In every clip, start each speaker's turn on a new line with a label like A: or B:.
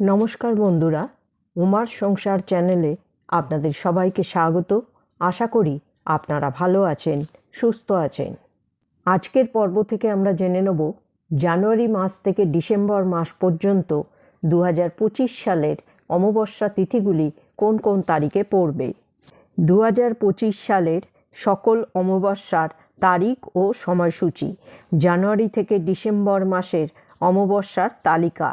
A: নমস্কার বন্ধুরা, উমার সংসার চ্যানেলে আপনাদের সবাইকে স্বাগত। আশা করি আপনারা ভালো আছেন, সুস্থ আছেন। আজকের পর্ব থেকে আমরা জেনে নেব, জানুয়ারি মাস থেকে ডিসেম্বর মাস পর্যন্ত দু সালের অমাবস্যা তিথিগুলি কোন কোন তারিখে পড়বে? দু সালের সকল অমাবস্যার তারিখ ও সময়সূচি, জানুয়ারি থেকে ডিসেম্বর মাসের অমাবস্যার তালিকা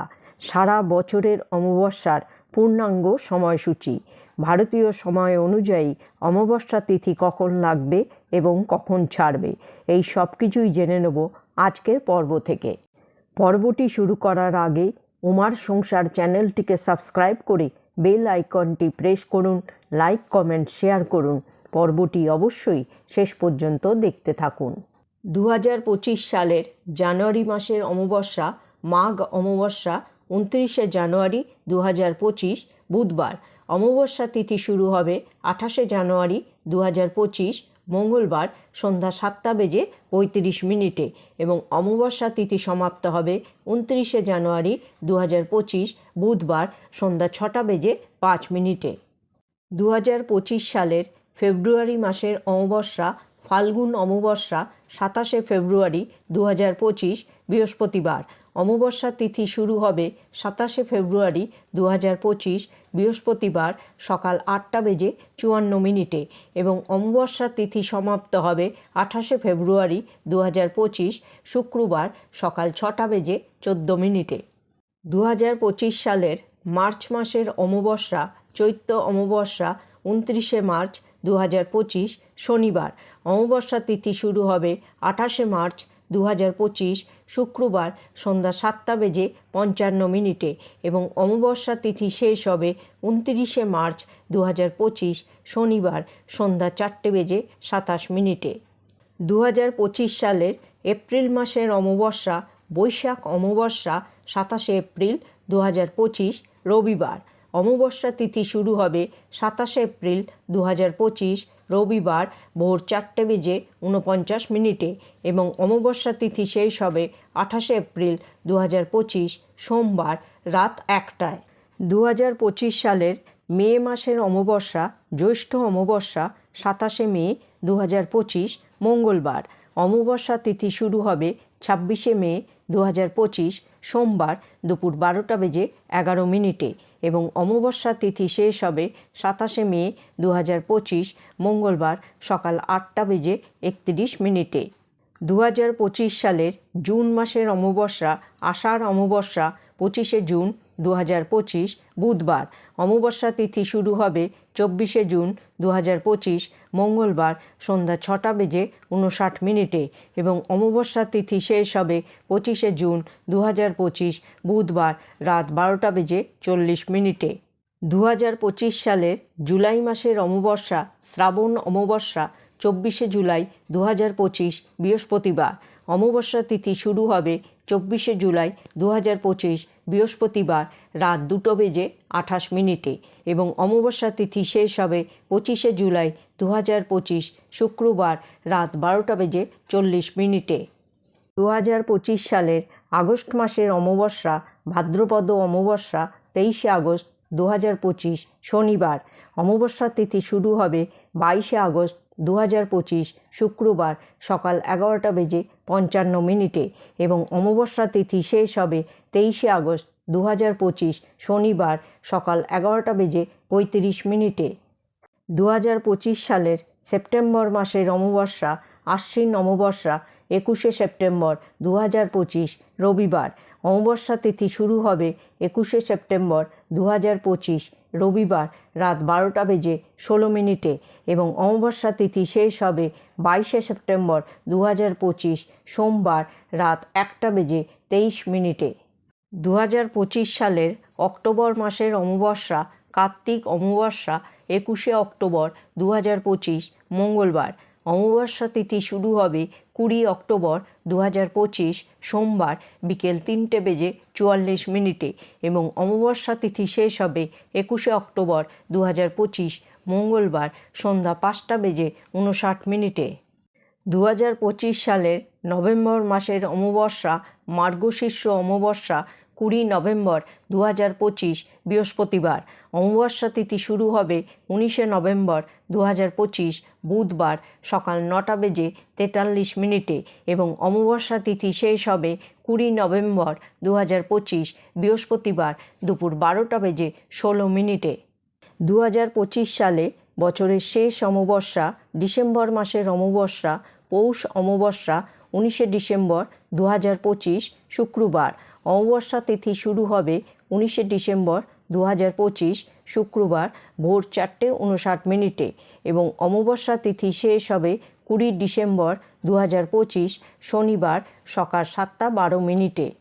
A: সারা বছরের অমাবস্যার পূর্ণাঙ্গ সময়সূচি। ভারতীয় সময় অনুযায়ী অমাবস্যা তিথি কখন লাগবে এবং কখন ছাড়বে, এই সব কিছুই জেনে নেব আজকের পর্ব থেকে। পর্বটি শুরু করার আগে উমার সংসার চ্যানেলটিকে সাবস্ক্রাইব করে বেল আইকনটি প্রেস করুন, লাইক, কমেন্ট, শেয়ার করুন। পর্বটি অবশ্যই শেষ পর্যন্ত দেখতে থাকুন। দু হাজার পঁচিশ সালের জানুয়ারি মাসের অমাবস্যা, মাঘ অমাবস্যা উনত্রিশে জানুয়ারি দু হাজার পঁচিশ বুধবার। অমাবস্যা তিথি শুরু হবে আঠাশে জানুয়ারি দু হাজার পঁচিশ মঙ্গলবার সন্ধ্যা সাতটা বেজে পঁয়ত্রিশ মিনিটে এবং অমাবস্যা তিথি সমাপ্ত হবে উনত্রিশে জানুয়ারি দু হাজার পঁচিশ বুধবার সন্ধ্যা ছটা বেজে পাঁচ মিনিটে। দু হাজার পঁচিশ সালের ফেব্রুয়ারি মাসের অমাবস্যা, ফাল্গুন অমাবস্যা, সাতাশে ফেব্রুয়ারি দু হাজার পঁচিশ বৃহস্পতিবার। অমাবস্যা তিথি শুরু হবে সাতাশে ফেব্রুয়ারি দু হাজার পঁচিশ বৃহস্পতিবার সকাল আটটা বেজে চুয়ান্ন মিনিটে এবং অমাবস্যা তিথি সমাপ্ত হবে আঠাশে ফেব্রুয়ারি দু হাজার পঁচিশ শুক্রবার সকাল ছটা বেজে চোদ্দ মিনিটে। দু হাজার পঁচিশ সালের মার্চ মাসের অমাবস্যা, চৈত্র অমাবস্যা, উনত্রিশে মার্চ দু হাজার পঁচিশ শনিবার। অমাবস্যা তিথি শুরু হবে আঠাশে মার্চ দু হাজার পঁচিশ শুক্রবার সন্ধ্যা সাতটা বেজে পঞ্চান্ন মিনিটে এবং অমাবস্যা তিথি শেষ হবে উনত্রিশে মার্চ দু পঁচিশ শনিবার সন্ধ্যা চারটে বেজে সাতাশ মিনিটে। দু পঁচিশ সালের এপ্রিল মাসের অমাবস্যা, বৈশাখ অমাবস্যা, সাতাশে এপ্রিল দু পঁচিশ রবিবার। অমাবস্যা তিথি শুরু হবে সাতাশে এপ্রিল দু পঁচিশ রবিবার ভোর চারটে বেজে উনপঞ্চাশ মিনিটে এবং অমাবস্যা তিথি শেষ হবে আঠাশে এপ্রিল দু পঁচিশ সোমবার রাত একটায়। দু পঁচিশ সালের মে মাসের অমাবস্যা, জ্যৈষ্ঠ অমাবস্যা, সাতাশে মে দু পঁচিশ মঙ্গলবার। অমাবস্যা তিথি শুরু হবে ছাব্বিশে মে দু সোমবার দুপুর বারোটা বেজে এগারো মিনিটে। এবং অমাবস্যা তিথি শেষ হবে সাতাশে মে দু মঙ্গলবার সকাল আটটা বেজে একত্রিশ মিনিটে। দু সালের জুন মাসের অমাবস্যা, আষাঢ় অমাবস্যা পঁচিশে জুন দু বুধবার। অমাবস্যা তিথি শুরু হবে চব্বিশে জুন দু মঙ্গলবার সন্ধ্যা ছটা বেজে উনষাট মিনিটে এবং অমাবস্যা তিথি শেষ হবে পঁচিশে জুন দু বুধবার রাত বারোটা বেজে চল্লিশ মিনিটে। দু সালের জুলাই মাসের অমাবস্যা, শ্রাবণ অমাবস্যা, চব্বিশে জুলাই দু বৃহস্পতিবার। অমাবস্যা তিথি শুরু হবে চব্বিশে জুলাই দু হাজার পঁচিশ বৃহস্পতিবার রাত দুটো বেজে আঠাশ মিনিটে এবং অমাবস্যা তিথি শেষ হবে পঁচিশে জুলাই দু হাজার পঁচিশ শুক্রবার রাত বারোটা বেজে চল্লিশ মিনিটে। দু হাজার পঁচিশ সালের আগস্ট মাসের অমাবস্যা, ভাদ্রপদ অমাবস্যা, তেইশে আগস্ট দু হাজার পঁচিশ শনিবার। অমাবস্যা তিথি শুরু হবে বাইশে আগস্ট দু হাজার পঁচিশ শুক্রবার সকাল এগারোটা বেজে পঞ্চান্ন মিনিটে এবং অমাবস্যা তিথি শেষ হবে তেইশে আগস্ট দু হাজার পঁচিশ শনিবার সকাল এগারোটা বেজে পঁয়ত্রিশ মিনিটে। দু হাজার পঁচিশ সালের সেপ্টেম্বর মাসের অমাবস্যা, আশ্বিন অমাবস্যা, একুশে সেপ্টেম্বর দু হাজার পঁচিশ রবিবার অমাবস্যা তিথি শুরু হবে একুশে সেপ্টেম্বর দু হাজার পঁচিশ, রবিবার রাত বারোটা বেজে ষোলো মিনিটে এবং অমাবস্যা তিথি শেষ হবে বাইশে সেপ্টেম্বর দু হাজার পঁচিশ, সোমবার রাত একটা বেজে তেইশ মিনিটে। দু হাজার পঁচিশ সালের অক্টোবর মাসের অমাবস্যা, কার্তিক অমাবস্যা, একুশে অক্টোবর দু হাজার পঁচিশ, মঙ্গলবার অমাবস্যা তিথি শুরু হবে কুড়ি অক্টোবর দু হাজার পঁচিশ সোমবার বিকেল তিনটে বেজে চুয়াল্লিশ মিনিটে এবং অমাবস্যা তিথি শেষ হবে একুশে অক্টোবর দু হাজার পঁচিশ মঙ্গলবার সন্ধ্যা পাঁচটা বেজে উনষাট মিনিটে। দু হাজার পঁচিশ সালের নভেম্বর মাসের অমাবস্যা, মার্গশীর্ষ অমাবস্যা কুড়ি নভেম্বর দু হাজার পঁচিশ, বৃহস্পতিবার। অমাবস্যা তিথি শুরু হবে উনিশে নভেম্বর দু হাজার পঁচিশ, বুধবার সকাল নটা বেজে তেতাল্লিশ মিনিটে এবং অমাবস্যা তিথি শেষ হবে কুড়ি নভেম্বর দু হাজার পঁচিশ, বৃহস্পতিবার দুপুর বারোটা বেজে ষোলো মিনিটে। দু হাজার পঁচিশ সালে বছরের শেষ অমাবস্যা, ডিসেম্বর মাসের অমাবস্যা, পৌষ অমাবস্যা, উনিশে ডিসেম্বর দু হাজার পঁচিশ, শুক্রবার। অমাবস্যা তিথি শুরু হবে উনিশে ডিসেম্বর দু হাজার পঁচিশ শুক্রবার ভোর চারটে উনষাট মিনিটে এবং অমাবস্যা তিথি শেষ হবে কুড়ি ডিসেম্বর দু হাজার পঁচিশ শনিবার সকাল সাতটা বারো মিনিটে।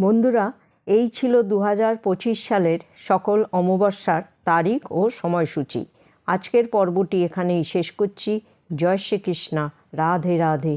A: বন্ধুরা, এই ছিল দু হাজার পঁচিশ সালের সকল অমাবস্যার তারিখ ও সময়সূচি। আজকের পর্বটি এখানেই শেষ করছি। জয় শ্রীকৃষ্ণা। রাধে রাধে।